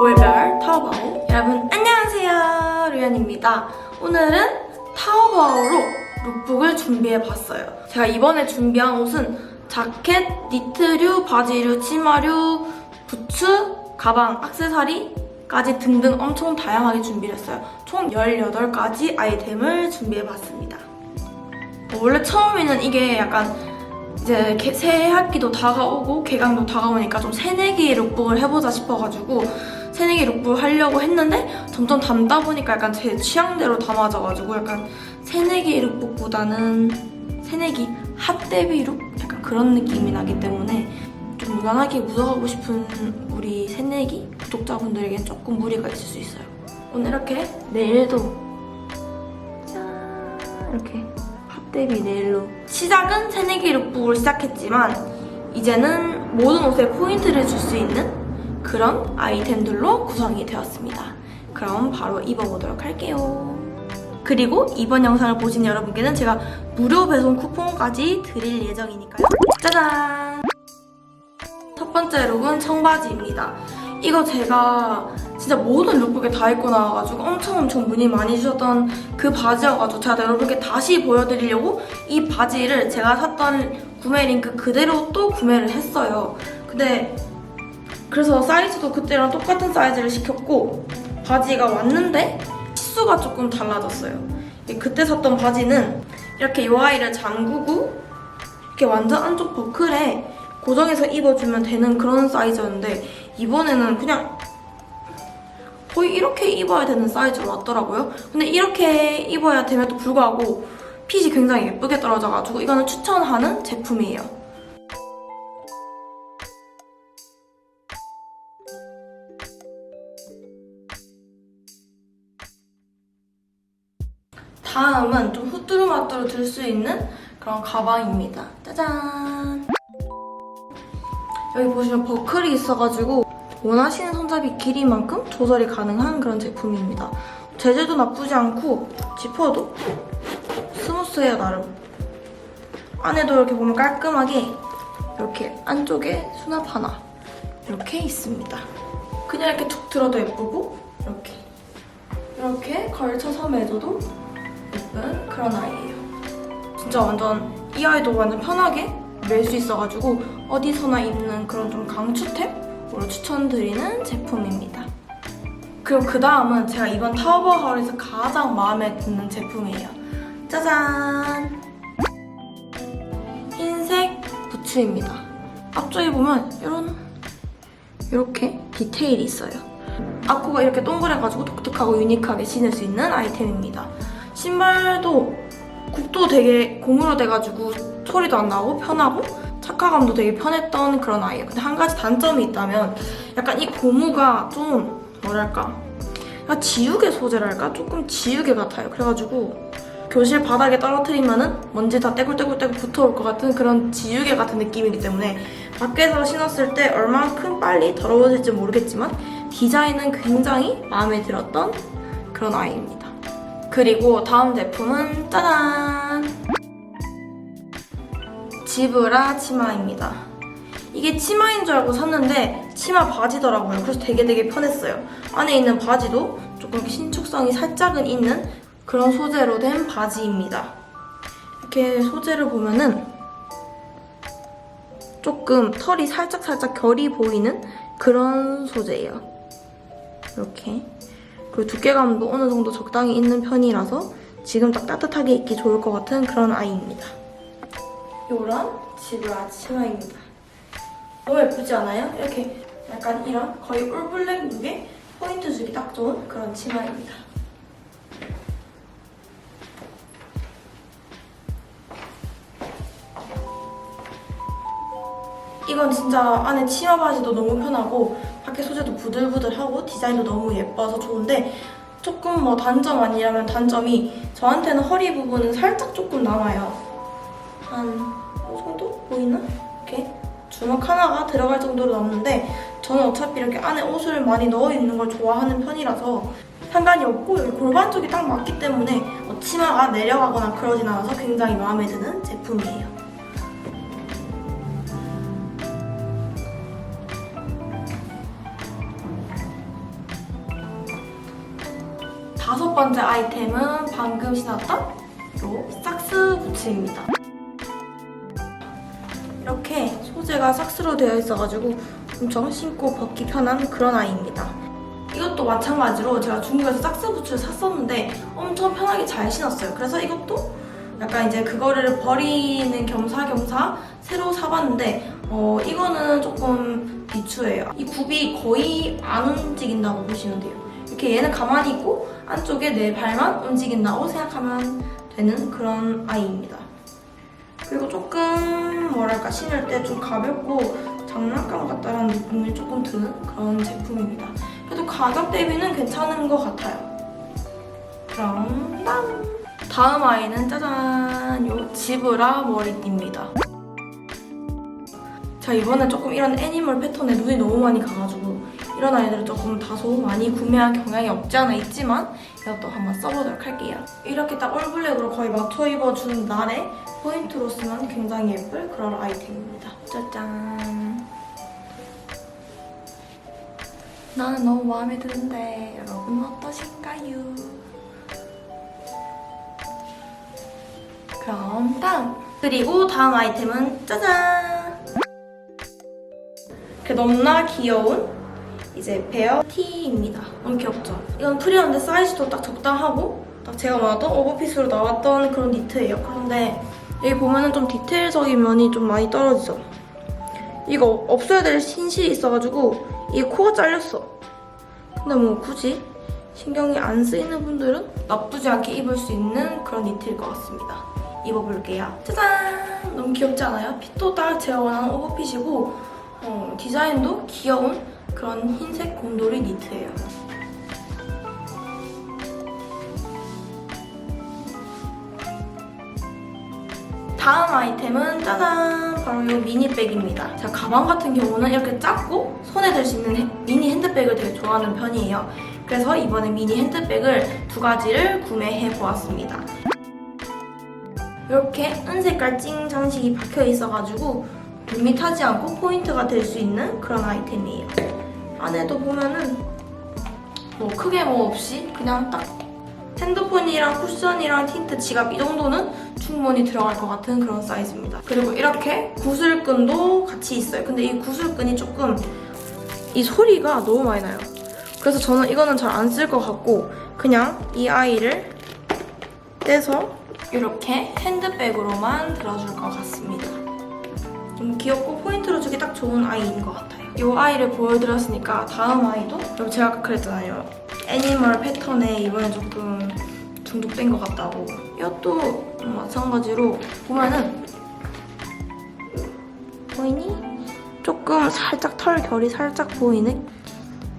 월별 타오바오. 여러분 안녕하세요. 류연입니다. 오늘은 타오바오로 룩북을 준비해봤어요. 제가 이번에 준비한 옷은 자켓, 니트류, 바지류, 치마류, 부츠, 가방, 액세서리까지 등등 엄청 다양하게 준비를 했어요. 총 18가지 아이템을 준비해봤습니다. 어, 원래 처음에는 이게 약간 이제 개- 새 학기도 다가오고 개강도 다가오니까 좀 새내기 룩북을 해보자 싶어가지고 새내기 룩북을 하려고 했는데 점점 담다 보니까 약간 제 취향대로 담아져가지고 약간 새내기 룩북보다는 새내기 핫데뷔 룩? 약간 그런 느낌이 나기 때문에 좀 무난하게 묻어가고 싶은 우리 새내기 구독자분들에겐 조금 무리가 있을 수 있어요. 오늘 이렇게 네일도 짠 이렇게 네일로 시작은 새내기 룩북으로 시작했지만 이제는 모든 옷에 포인트를 줄 수 있는 그런 아이템들로 구성이 되었습니다. 그럼 바로 입어보도록 할게요. 그리고 이번 영상을 보신 여러분께는 제가 무료 배송 쿠폰까지 드릴 예정이니까요. 짜잔! 첫 번째 룩은 청바지입니다. 이거 제가 진짜 모든 룩북에 다 입고 나와가지고 엄청 엄청 문의 많이 주셨던 그 바지여가지고 제가 여러분께 다시 보여드리려고 이 바지를 제가 샀던 구매 링크 그대로 또 구매를 했어요. 근데 그래서 사이즈도 그때랑 똑같은 사이즈를 시켰고 바지가 왔는데 치수가 조금 달라졌어요. 이 그때 샀던 바지는 이렇게 이 아이를 잠그고 이렇게 완전 안쪽 버클에 고정해서 입어주면 되는 그런 사이즈였는데 이번에는 그냥 거의 이렇게 입어야 되는 사이즈로 왔더라고요. 근데 이렇게 입어야 됨에도 불구하고 핏이 굉장히 예쁘게 떨어져가지고 이거는 추천하는 제품이에요. 다음은 좀 후뚜루마뚜루 들 수 있는 그런 가방입니다. 짜잔! 여기 보시면 버클이 있어가지고 원하시는 손잡이 길이만큼 조절이 가능한 그런 제품입니다. 재질도 나쁘지 않고 지퍼도 스무스해요 나름. 안에도 이렇게 보면 깔끔하게 이렇게 안쪽에 수납 하나 이렇게 있습니다. 그냥 이렇게 툭 들어도 예쁘고 이렇게 이렇게 걸쳐서 매줘도 예쁜 그런 아이예요. 진짜 완전 이 아이도 완전 편하게 멜수 있어가지고 어디서나 입는 그런 좀 강추템으로 추천드리는 제품입니다. 그리고 그 다음은 제가 이번 타오버하울에서 가장 마음에 드는 제품이에요. 짜잔! 흰색 부츠입니다. 앞쪽에 보면 이런 이렇게 디테일이 있어요. 아쿠가 이렇게 동그래가지고 독특하고 유니크하게 신을 수 있는 아이템입니다. 신발도 굽도 되게 고무로 돼가지고 소리도 안 나고 편하고 착화감도 되게 편했던 그런 아이예요. 근데 한 가지 단점이 있다면 약간 이 고무가 좀 뭐랄까 약간 지우개 소재랄까? 조금 지우개 같아요. 그래가지고 교실 바닥에 떨어뜨리면은 먼지 다 떼굴떼굴떼굴 붙어올 것 같은 그런 지우개 같은 느낌이기 때문에 밖에서 신었을 때 얼만큼 빨리 더러워질지 모르겠지만 디자인은 굉장히 마음에 들었던 그런 아이입니다. 그리고 다음 제품은 짜잔! 지브라 치마입니다. 이게 치마인 줄 알고 샀는데 치마 바지더라고요. 그래서 되게 되게 편했어요. 안에 있는 바지도 조금 신축성이 살짝은 있는 그런 소재로 된 바지입니다. 이렇게 소재를 보면은 조금 털이 살짝 살짝 결이 보이는 그런 소재예요. 이렇게. 그리고 두께감도 어느 정도 적당히 있는 편이라서 지금 딱 따뜻하게 입기 좋을 것 같은 그런 아이입니다. 요런 지브라 치마입니다. 너무 예쁘지 않아요? 이렇게 약간 이런 거의 올블랙 룩에 포인트 주기 딱 좋은 그런 치마입니다. 이건 진짜 안에 치마 바지도 너무 편하고 밖에 소재도 부들부들하고 디자인도 너무 예뻐서 좋은데 조금 뭐 단점 아니라면 단점이 저한테는 허리 부분은 살짝 조금 남아요. 한 보이나? 이렇게 주먹 하나가 들어갈 정도로 남는데 저는 어차피 이렇게 안에 옷을 많이 넣어 입는 걸 좋아하는 편이라서 상관이 없고 골반 쪽이 딱 맞기 때문에 치마가 아, 내려가거나 그러진 않아서 굉장히 마음에 드는 제품이에요. 다섯 번째 아이템은 방금 신었던 요 삭스 부츠입니다. 이렇게 소재가 삭스로 되어 있어가지고 엄청 신고 벗기 편한 그런 아이입니다. 이것도 마찬가지로 제가 중국에서 삭스 부츠를 샀었는데 엄청 편하게 잘 신었어요. 그래서 이것도 약간 이제 그거를 버리는 겸사겸사 새로 사봤는데 어, 이거는 조금 비추해요. 이 굽이 거의 안 움직인다고 보시면 돼요. 이렇게 얘는 가만히 있고 안쪽에 내 발만 움직인다고 생각하면 되는 그런 아이입니다. 그리고 조금 뭐랄까 신을 때 좀 가볍고 장난감 같다라는 느낌이 조금 드는 그런 제품입니다. 그래도 가격 대비는 괜찮은 것 같아요. 그럼 다음 다음 아이는 짜잔 요 지브라 머리띠입니다. 제가 이번에 조금 이런 애니멀 패턴에 눈이 너무 많이 가가지고 이런 아이들을 조금 다소 많이 구매한 경향이 없지 않아 있지만 이것도 한번 써보도록 할게요. 이렇게 딱 올블랙으로 거의 맞춰 입어준 날에 포인트로 쓰면 굉장히 예쁠 그런 아이템입니다. 짜잔. 나는 너무 마음에 드는데 여러분 어떠신가요? 그럼 다음 그리고 다음 아이템은 짜잔 그 너무나 귀여운 이제 베어 티입니다 너무 귀엽죠? 이건 프리언데 사이즈도 딱 적당하고 딱 제가 원하던 오버핏으로 나왔던 그런 니트예요 그런데 여기 보면은 좀 디테일적인 면이 좀 많이 떨어지죠 이거 없어야 될 신실이 있어가지고 이 코가 잘렸어 근데 뭐 굳이 신경이 안 쓰이는 분들은 나쁘지 않게 입을 수 있는 그런 니트일 것 같습니다. 입어볼게요. 짜잔! 너무 귀엽지 않아요? 핏도 딱 제가 원하는 오버핏이고 어, 디자인도 귀여운 그런 흰색 곰돌이 니트예요. 다음 아이템은 짜잔! 바로 이 미니백입니다. 제가 가방 같은 경우는 이렇게 작고 손에 들 수 있는 헤- 미니 핸드백을 되게 좋아하는 편이에요. 그래서 이번에 미니 핸드백을 두 가지를 구매해 보았습니다. 이렇게 은색깔 찡 장식이 박혀 있어가지고 밋밋하지 않고 포인트가 될 수 있는 그런 아이템이에요. 안에도 보면은 뭐 크게 뭐 없이 그냥 딱 핸드폰이랑 쿠션이랑 틴트, 지갑 이 정도는 충분히 들어갈 것 같은 그런 사이즈입니다. 그리고 이렇게 구슬끈도 같이 있어요. 근데 이 구슬끈이 조금 이 소리가 너무 많이 나요. 그래서 저는 이거는 잘 안 쓸 것 같고 그냥 이 아이를 떼서 이렇게 핸드백으로만 들어줄 것 같습니다. 좀 귀엽고 포인트로 주기 딱 좋은 아이인 것 같아요. 이 아이를 보여드렸으니까 다음 아이도 여러분 제가 아까 그랬잖아요. 애니멀 패턴에 이번에 조금 중독된 것 같다고. 이것도 마찬가지로 보면은 보이니? 조금 살짝 털 결이 살짝 보이는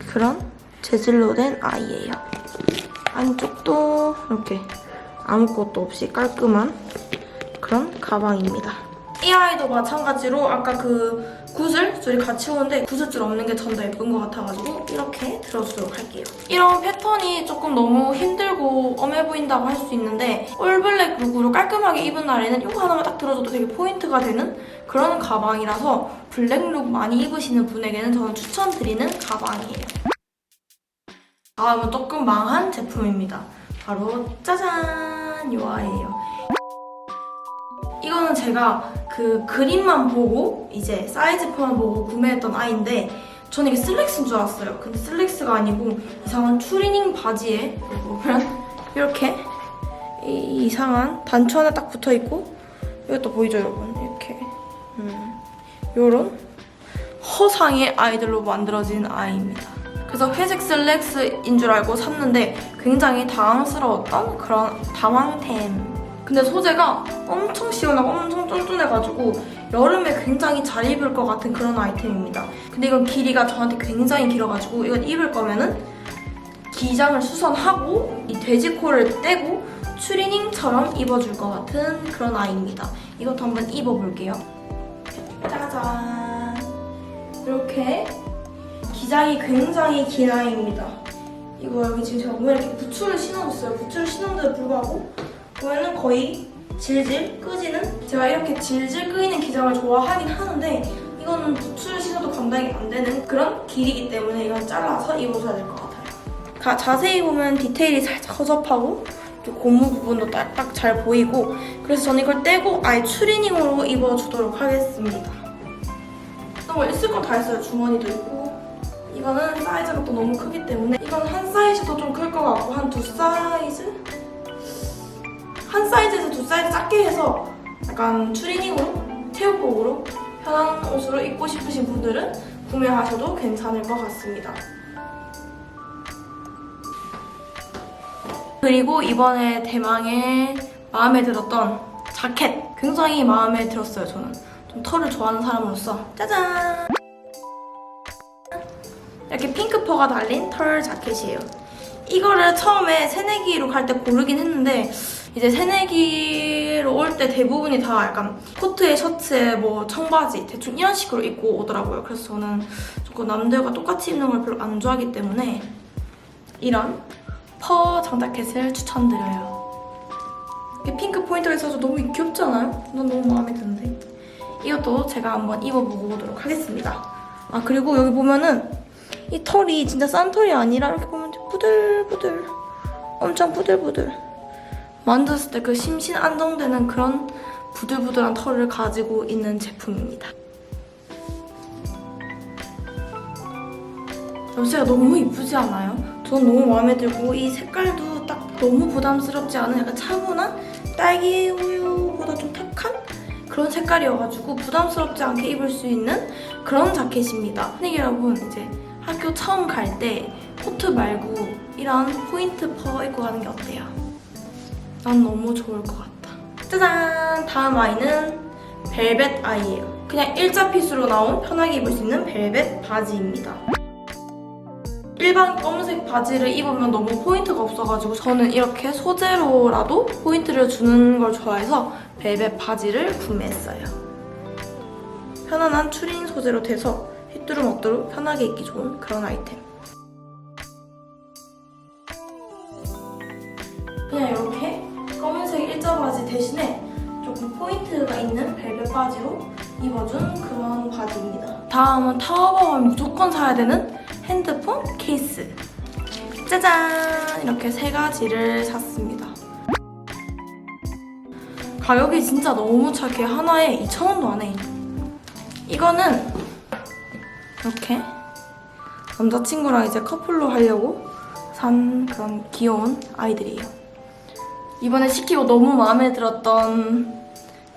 그런 재질로 된 아이예요. 안쪽도 이렇게 아무것도 없이 깔끔한 그런 가방입니다. 이 아이도 마찬가지로 아까 그 구슬 줄이 같이 오는데 구슬줄 없는 게 전 더 예쁜 것 같아가지고 이렇게 들어주도록 할게요. 이런 패턴이 조금 너무 힘들고 엄해 보인다고 할 수 있는데 올블랙 룩으로 깔끔하게 입은 날에는 이거 하나만 딱 들어줘도 되게 포인트가 되는 그런 가방이라서 블랙 룩 많이 입으시는 분에게는 저는 추천드리는 가방이에요. 다음은 조금 망한 제품입니다. 바로 짜잔! 요 아이예요. 이거는 제가 그 그림만 보고 이제 사이즈표만 보고 구매했던 아이인데 저는 이게 슬랙스인 줄 알았어요. 근데 슬랙스가 아니고 이상한 추리닝 바지에 이렇게 이 이상한 단추 하나 딱 붙어 있고 이것도 보이죠 여러분 이렇게 음, 요런 허상의 아이들로 만들어진 아이입니다. 그래서 회색 슬랙스인 줄 알고 샀는데 굉장히 당황스러웠던 그런 당황템. 근데 소재가 엄청 시원하고 엄청 쫀쫀해가지고 여름에 굉장히 잘 입을 것 같은 그런 아이템입니다. 근데 이건 길이가 저한테 굉장히 길어가지고 이건 입을 거면은 기장을 수선하고 이 돼지코를 떼고 추리닝처럼 입어줄 것 같은 그런 아이입니다. 이것도 한번 입어볼게요. 짜잔. 이렇게 기장이 굉장히 긴 아이입니다. 이거 여기 지금 제가 몸에 이렇게 부츠를 신어줬어요. 부츠를 신었는데도 불구하고 보면은 거의 질질 끄지는 제가 이렇게 질질 끄이는 기장을 좋아하긴 하는데 이거는 부츠를 신어도 감당이 안 되는 그런 길이기 때문에 이건 잘라서 입어줘야 될 것 같아요. 가- 자세히 보면 디테일이 살짝 허접하고 고무 부분도 딱딱 잘 보이고 그래서 저는 이걸 떼고 아예 추리닝으로 입어주도록 하겠습니다. 뭐 있을 거다 있어요. 주머니도 있고 이거는 사이즈가 또 너무 크기 때문에 이건 한 사이즈 더좀클 것 같고 한 두 사이즈? 한 사이즈에서 두 사이즈 작게 해서 약간 추리닝으로 체육복으로 편한 옷으로 입고 싶으신 분들은 구매하셔도 괜찮을 것 같습니다. 그리고 이번에 대망의 마음에 들었던 자켓. 굉장히 마음에 들었어요 저는. 좀 털을 좋아하는 사람으로서. 짜잔! 이렇게 핑크퍼가 달린 털 자켓이에요. 이거를 처음에 새내기로 갈 때 고르긴 했는데 이제 새내기로 올 때 대부분이 다 약간 코트에 셔츠에 뭐 청바지 대충 이런 식으로 입고 오더라고요 그래서 저는 조금 남들과 똑같이 입는 걸 별로 안 좋아하기 때문에 이런 퍼 장자켓을 추천드려요. 이게 핑크 포인트가 있어서 너무 귀엽지 않아요? 난 너무 마음에 드는데. 이것도 제가 한번 입어보고 오도록 하겠습니다. 아 그리고 여기 보면은 이 털이 진짜 싼 털이 아니라 이렇게 보면 부들부들 엄청 부들부들 만졌을 때 그 심신 안정되는 그런 부들부들한 털을 가지고 있는 제품입니다. 염색가 너무 이쁘지 않아요? 전 너무 마음에 들고 이 색깔도 딱 너무 부담스럽지 않은 약간 차분한 딸기 우유보다 좀 탁한 그런 색깔이어가지고 부담스럽지 않게 입을 수 있는 그런 자켓입니다. 근데 여러분 이제 학교 처음 갈 때 코트 말고 이런 포인트 퍼 입고 가는 게 어때요? 난 너무 좋을 것 같다. 짜잔! 다음 아이는 벨벳 아이예요. 그냥 일자 핏으로 나온 편하게 입을 수 있는 벨벳 바지입니다. 일반 검은색 바지를 입으면 너무 포인트가 없어가지고 저는 이렇게 소재로라도 포인트를 주는 걸 좋아해서 벨벳 바지를 구매했어요. 편안한 추린 소재로 돼서 휘뚜루 먹뚜루 편하게 입기 좋은 그런 아이템. 그냥 이렇게 대신에 조금 포인트가 있는 벨벳 바지로 입어준 그런 바지입니다. 다음은 타워바오 하면 무조건 사야 되는 핸드폰 케이스. 짜잔! 이렇게 세 가지를 샀습니다. 가격이 진짜 너무 착해. 하나에 2,000원도 안 해. 이거는 이렇게 남자친구랑 이제 커플로 하려고 산 그런 귀여운 아이들이에요. 이번에 시키고 너무 마음에 들었던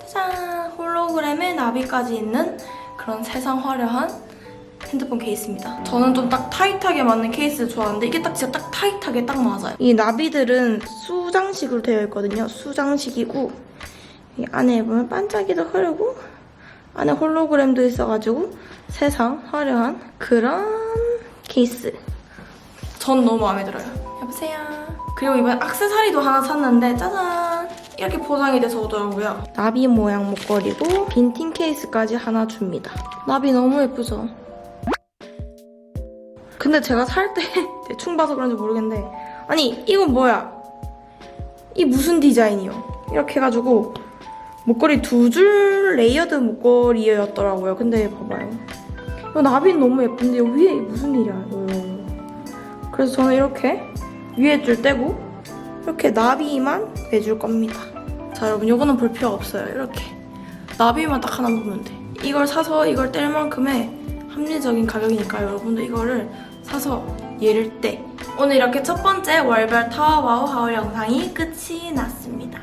짜잔! 홀로그램에 나비까지 있는 그런 세상 화려한 핸드폰 케이스입니다. 저는 좀 딱 타이트하게 맞는 케이스 좋아하는데 이게 딱 진짜 딱 타이트하게 딱 맞아요. 이 나비들은 수장식으로 되어 있거든요. 수장식이고 이 안에 보면 반짝이도 흐르고 안에 홀로그램도 있어가지고 세상 화려한 그런 케이스. 전 너무 마음에 들어요. 여보세요. 그리고 이번 액세서리도 하나 샀는데 짜잔 이렇게 포장이 돼서 오더라고요. 나비 모양 목걸이고 빈팅 케이스까지 하나 줍니다. 나비 너무 예쁘죠? 근데 제가 살 때 대충 봐서 그런지 모르겠는데 아니 이건 뭐야? 이 무슨 디자인이요? 이렇게 해가지고 목걸이 두 줄 레이어드 목걸이였더라고요. 근데 봐봐요. 이거 나비는 너무 예쁜데 위에 무슨 일이야? 그래서 저는 이렇게 위에 줄 떼고 이렇게 나비만 빼줄 겁니다. 자 여러분 이거는 볼 필요 없어요. 이렇게 나비만 딱 하나 보면 돼. 이걸 사서 이걸 뗄 만큼의 합리적인 가격이니까 여러분도 이거를 사서 얘를 떼. 오늘 이렇게 첫 번째 월별 타워바오 하울 영상이 끝이 났습니다.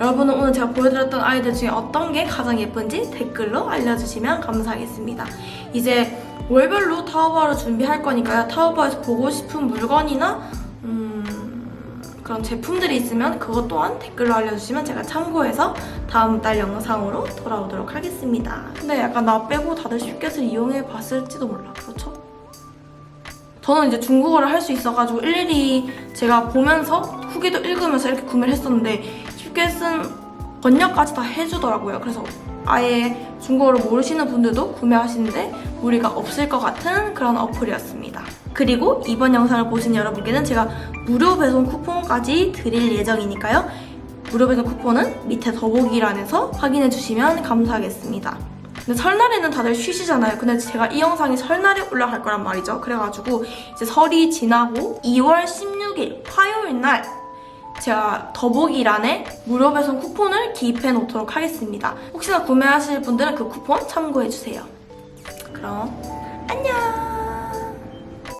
여러분은 오늘 제가 보여드렸던 아이들 중에 어떤 게 가장 예쁜지 댓글로 알려주시면 감사하겠습니다. 이제 월별로 타워바오를 준비할 거니까요. 타워바오에서 보고 싶은 물건이나 음, 그런 제품들이 있으면 그것 또한 댓글로 알려주시면 제가 참고해서 다음 달 영상으로 돌아오도록 하겠습니다. 근데 약간 나 빼고 다들 쉽게들 이용해 봤을지도 몰라. 그렇죠? 저는 이제 중국어를 할 수 있어가지고 일일이 제가 보면서 후기도 읽으면서 이렇게 구매를 했었는데 쉽게 쓴 번역까지 다 해주더라고요. 그래서 아예 중국어를 모르시는 분들도 구매하시는데 무리가 없을 것 같은 그런 어플이었습니다. 그리고 이번 영상을 보신 여러분께는 제가 무료 배송 쿠폰까지 드릴 예정이니까요. 무료 배송 쿠폰은 밑에 더보기란에서 확인해 주시면 감사하겠습니다. 근데 설날에는 다들 쉬시잖아요. 근데 제가 이 영상이 설날에 올라갈 거란 말이죠. 그래가지고 이제 설이 지나고 2월 16일 화요일 날 제가 더보기란에 무료 배송 쿠폰을 기입해 놓도록 하겠습니다. 혹시나 구매하실 분들은 그 쿠폰 참고해 주세요. 그럼 안녕!